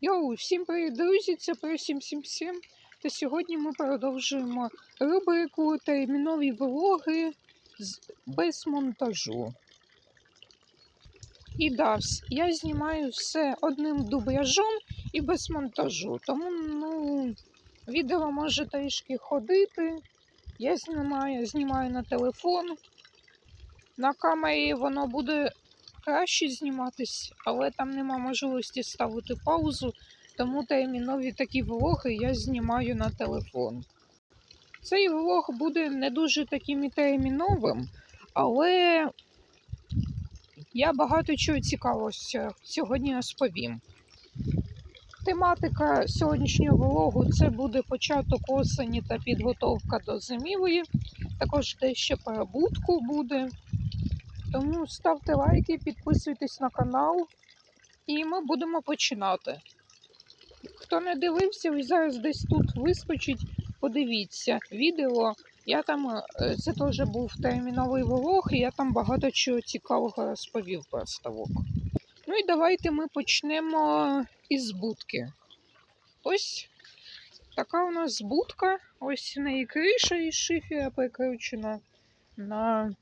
Йоу, всім привіт, друзі! Це про 777. Та сьогодні ми продовжуємо рубрику термінові влоги без монтажу. І да, я знімаю все одним дубляжом і без монтажу. Тому ну, відео може трішки ходити. Я знімаю, знімаю на телефон. На камері воно буде краще зніматись, але там нема можливості ставити паузу, тому термінові такі влоги я знімаю на телефон. Цей влог буде не дуже таким і терміновим, але я багато чого цікавого ся- сьогодні розповім. Тематика сьогоднішнього влогу це буде початок осені та підготовка до зимівої. Також дещо про будку буде. Тому ставте лайки, підписуйтесь на канал, і ми будемо починати. Хто не дивився, ось зараз десь тут вискочить, подивіться відео. Я там, е, це теж був терміновий влог, і я там багато чого цікавого розповів про ставок. Ну і давайте ми почнемо із будки. Ось така у нас будка. Ось в неї криша із шифера прикручена на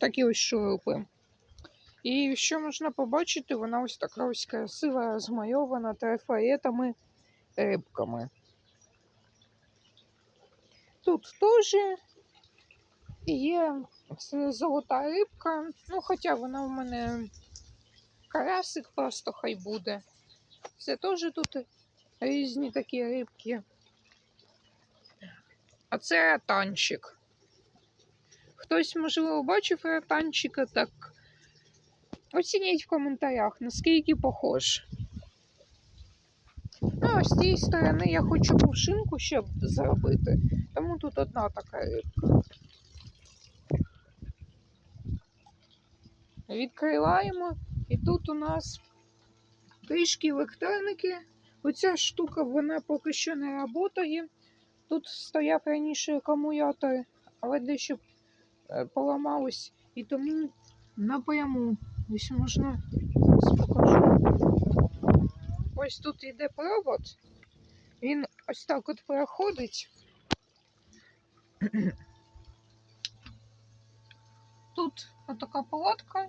такі ось шурупи. І що можна побачити, вона ось така ось красива, розмальована трафаретами, рибками. Тут теж є золота рибка, ну хоча вона в мене карасик просто хай буде. Це теж тут різні такі рибки. А це ратанчик. Хтось, можливо, бачив ратанчика, так оцініть в коментарях, наскільки похож. Ну, а з цієї сторони я хочу кувшинку ще зробити, тому тут одна така рибка. Відкриваємо, і тут у нас трішки електроніки. Оця штука вона поки що не працює. Тут стояв раніше акумулятор, але дещо поламалось і тому напряму. Ось можна зараз покажу. Ось тут йде провод. Він ось так от проходить. Тут отака палатка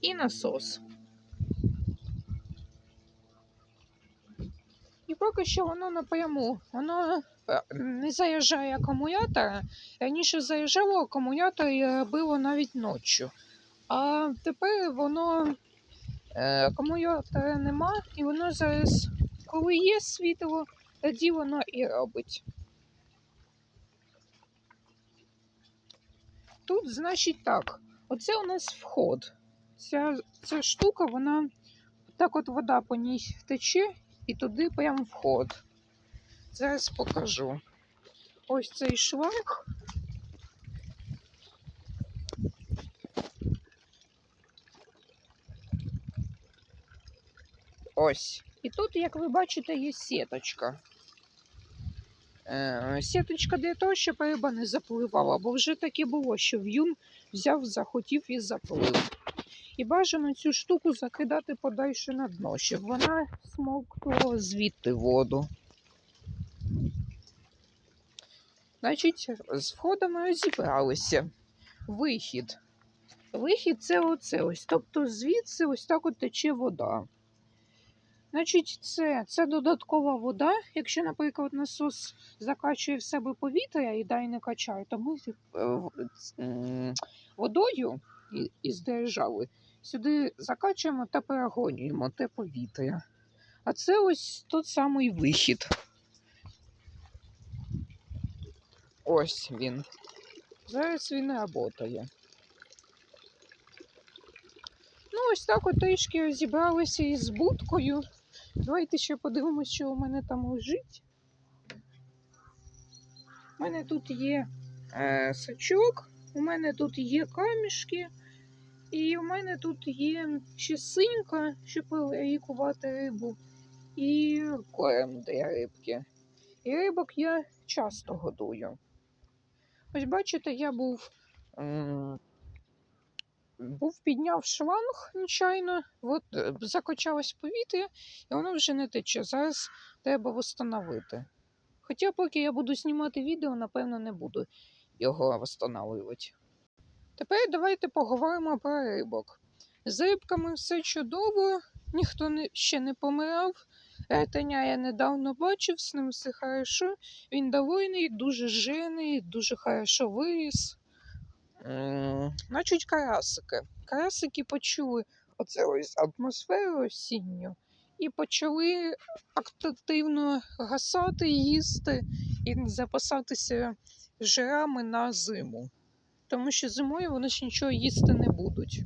і насос. І поки що воно напряму. Воно е, не заїжджає акумулятора. Раніше заїжджало акумулятор і робило навіть ночі. А тепер воно е, акумулятора нема, і воно зараз, коли є світло, тоді воно і робить. Тут, значить, так. Оце у нас вход. Ця, ця штука, вона так от вода по ній тече, і туди прям вход. Зараз покажу. Ось цей шланг. Ось. І тут, як ви бачите, є сіточка. Е, сіточка для того, щоб риба не запливала, бо вже таке було, що в'юн взяв, захотів і заплив. І бажано цю штуку закидати подальше на дно, щоб вона смоктувала звідти воду. Значить, з входами розібралися. Вихід. Вихід це оце ось. Тобто звідси ось так от тече вода. Значить, це, це додаткова вода. Якщо, наприклад, насос закачує в себе повітря і дай не качає, то ми е, водою із держави сюди закачуємо та перегонюємо те повітря. А це ось той самий вихід. Ось він. Зараз він працює. Ну, ось так от трішки розібралися із будкою. Давайте ще подивимося, що у мене там лежить. У мене тут є е, сачок, у мене тут є камішки, і у мене тут є ще щоб лікувати рибу, і корм для рибки. І рибок я часто годую. Ось бачите, я був був підняв шланг нечайно, от е, закачалось повітря, і воно вже не тече. Зараз треба встановити. Хоча, поки я буду знімати відео, напевно, не буду його встановлювати. Тепер давайте поговоримо про рибок. З рибками все чудово, ніхто не, ще не помирав. Ретеня я недавно бачив, з ним все хорошо. Він довольний, дуже жирний, дуже хорошо виріс. Значить, карасики. Карасики почули оце ось атмосферу осінню і почали активно гасати, їсти і запасатися жирами на зиму. Тому що зимою вони ж нічого їсти не будуть.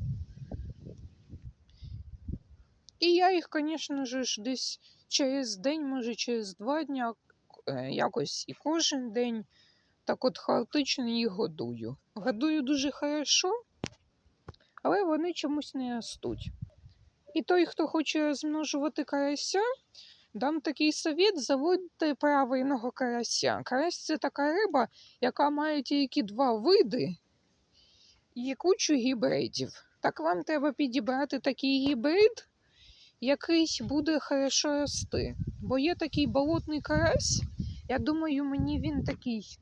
І я їх, звісно ж, десь через день, може через два дня, е, якось і кожен день так от хаотично їх годую. Годую дуже хорошо, але вони чомусь не ростуть. І той, хто хоче розмножувати карася, дам такий совет, заводьте правильного карася. Карась це така риба, яка має тільки два види і кучу гібридів. Так вам треба підібрати такий гібрид, який буде хорошо рости. Бо є такий болотний карась, я думаю, мені він такий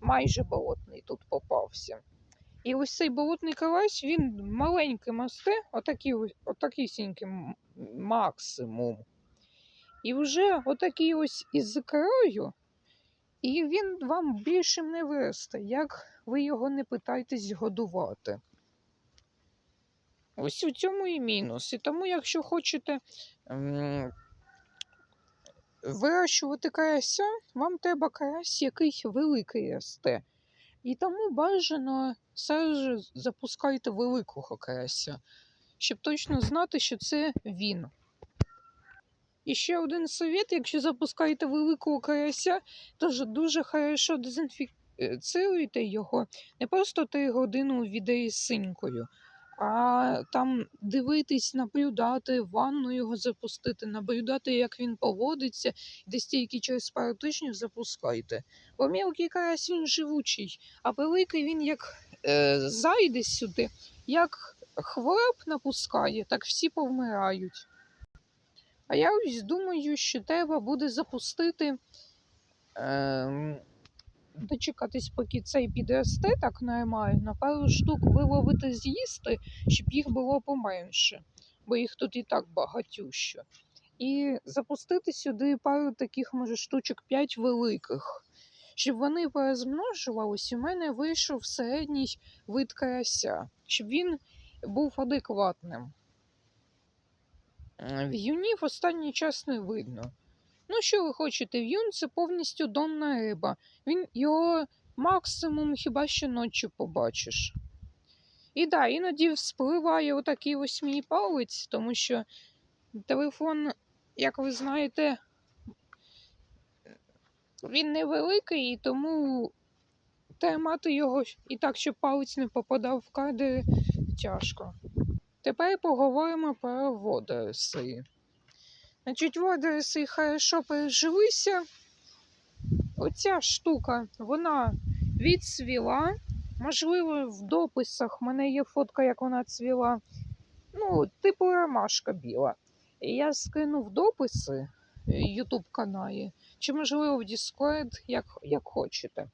майже болотний тут попався. І ось цей болотний карась, він маленьким росте, отакий, отакісінький максимум. І вже отакий ось із краю, і він вам більшим не виросте, як ви його не питайтесь годувати. Ось у цьому і мінус. І тому, якщо хочете вирощувати карася, вам треба карась, який великий росте. І тому бажано все запускайте великого карася, щоб точно знати, що це він. І ще один совет, якщо запускаєте великого карася, то дуже хорошо дезінфіцируйте його. Не просто 3 години у відері з синькою, а там дивитись, наблюдати, ванну його запустити, наблюдати, як він поводиться, десь тільки через пару тижнів запускайте. Бо мілкий карась він живучий, а великий він як е, зайде сюди, як хвороб напускає, так всі повмирають. А я ось думаю, що треба буде запустити. Е, дочекатись, поки цей підросте так нормально, пару штук виловити з'їсти, щоб їх було поменше, бо їх тут і так багатющо. І запустити сюди пару таких, може, штучок 5 великих, щоб вони порозмножувались, у мене вийшов середній вид карася, щоб він був адекватним. Е, В'юнів останній час не видно. Ну, що ви хочете, в'юн це повністю донна риба. Він його максимум хіба що ночі побачиш. І да, іноді спливає отакий ось мій палець, тому що телефон, як ви знаєте, він невеликий, і тому тримати його і так, щоб палець не попадав в кадр, тяжко. Тепер поговоримо про водоросли. Значить, водоросли хорошо пережилися. Оця штука, вона відцвіла. Можливо, в дописах в мене є фотка, як вона цвіла. Ну, типу ромашка біла. І я скину в дописи YouTube каналі, чи, можливо, в Discord, як, як хочете.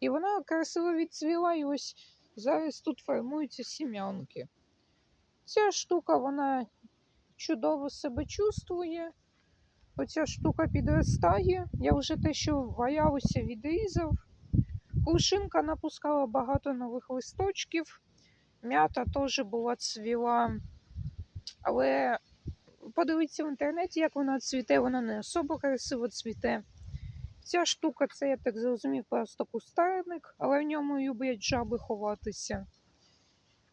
І вона красиво відцвіла, і ось зараз тут формуються сім'янки. Ця штука, вона чудово себе чувствує. Оця штука підростає. Я вже те, що валялося, відрізав. Кувшинка напускала багато нових листочків. М'ята теж була цвіла. Але подивіться в інтернеті, як вона цвіте, вона не особо красиво цвіте. Ця штука, це, я так зрозумів, просто кустарник, але в ньому люблять жаби ховатися.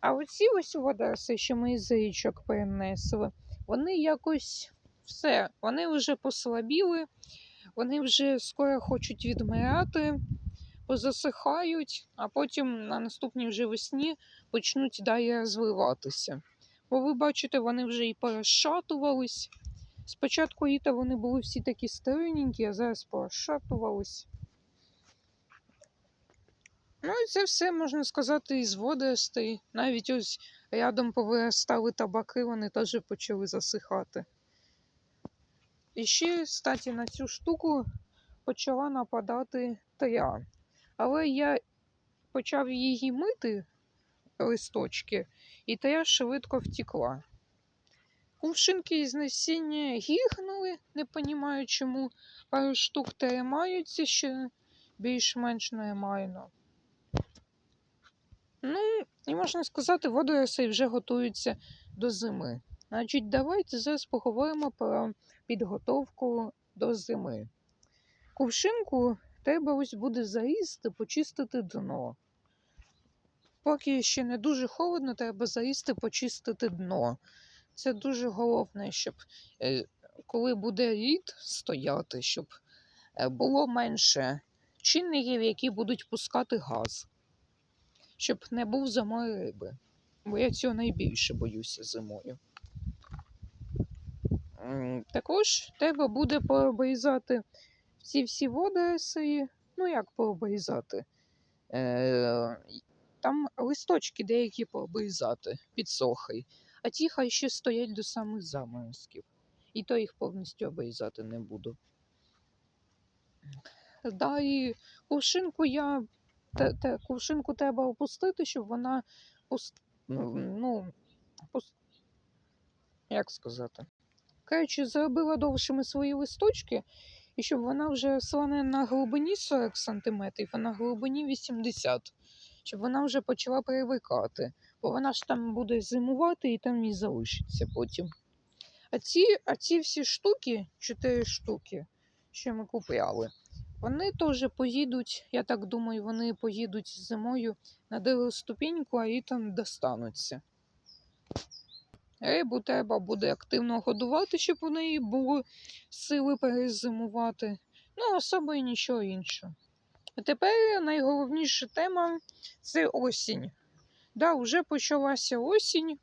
А оці ось водоросли, що ми із річок перенесли, вони якось все, вони вже послабіли, вони вже скоро хочуть відмирати, позасихають, а потім на наступній вже весні почнуть далі розвиватися. Бо ви бачите, вони вже і порозшатувались. Спочатку літа вони були всі такі стройненькі, а зараз порозшатувались. Ну це все можна сказати із водоростей. Навіть ось рядом повиростали табаки, вони теж почали засихати. І ще, кстати, на цю штуку почала нападати тая. Але я почав її мити листочки, і тая швидко втекла. Кувшинки з насіння гігнули, не розумію чому. Пару штук тримаються ще більш-менш нормально. Ну, і можна сказати, водорослі вже готуються до зими. Значить, давайте зараз поговоримо про підготовку до зими. Кувшинку треба ось буде заїсти, почистити дно. Поки ще не дуже холодно, треба заїсти, почистити дно. Це дуже головне, щоб е, коли буде лід стояти, щоб е, було менше чинників, які будуть пускати газ, щоб не був замой риби. Бо я цього найбільше боюся зимою. Також треба буде пообрізати ці всі водорослі. Ну, як пообрізати? Е, там листочки деякі пообрізати, підсохи, а ті хай ще стоять до самих заморозків. І то їх повністю обрізати не буду. Да, і кувшинку я те, те, кувшинку треба опустити, щоб вона пуст, ну, пуст, як сказати. Коротше, зробила довшими свої листочки, і щоб вона вже росла не на глибині 40 см, а на глибині 80 щоб вона вже почала привикати, бо вона ж там буде зимувати і там і залишиться потім. А ці, а ці всі штуки, чотири штуки, що ми купляли, вони теж поїдуть, я так думаю, вони поїдуть зимою на другу ступіньку, а і там достануться. Рибу треба буде активно годувати, щоб у неї було сили перезимувати. Ну, особо і нічого іншого. А тепер найголовніша тема це осінь. Да, вже почалася осінь,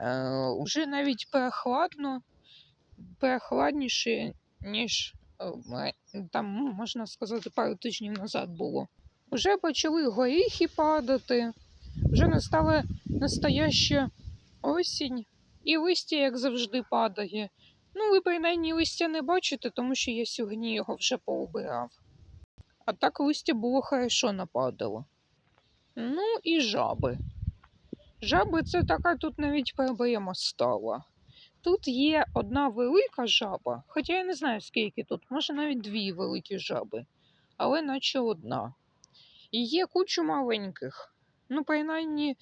е, вже навіть прохладно, прохладніше, ніж е, там, ну, можна сказати, пару тижнів назад було. Вже почали горіхи падати, вже настала настояща осінь, і листя, як завжди, падає. Ну, ви принаймні листя не бачите, тому що я сьогодні його вже поубирав. А так листя було хорошо нападало. Ну і жаби. Жаби це така тут навіть проблема стала. Тут є одна велика жаба, хоча я не знаю скільки тут, може навіть дві великі жаби, але наче одна. І є куча маленьких. Ну, принаймні,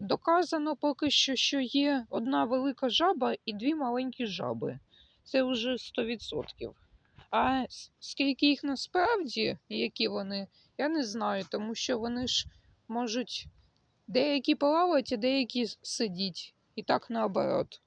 доказано поки що, що є одна велика жаба і дві маленькі жаби. Це вже 100%. А скільки їх насправді, які вони, я не знаю, тому що вони ж можуть деякі плавати, а деякі сидіть. І так наоборот.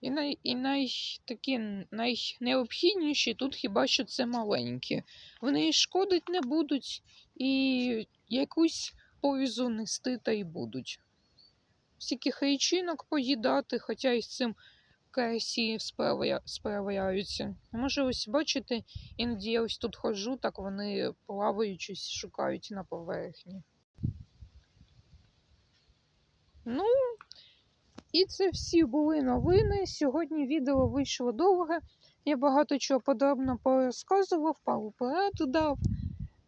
І, най, і най, такі найнеобхідніші тут хіба що це маленькі. Вони і шкодить не будуть, і якусь пользу нести та й будуть. Всяких личинок поїдати, хоча й з цим справля... справляються. Може, ось бачите, іноді я ось тут ходжу, так вони плаваючись шукають на поверхні. Ну, і це всі були новини. Сьогодні відео вийшло довге. Я багато чого подробно порозказував, пару порад дав.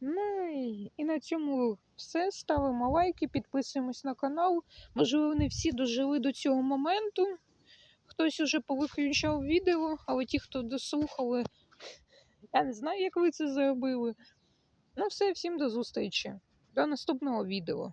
Ну і, на цьому все. Ставимо лайки, підписуємось на канал. Можливо, не всі дожили до цього моменту. Хтось уже повиключав відео, але ті, хто дослухали, я не знаю, як ви це зробили. Ну, все, всім до зустрічі. До наступного відео.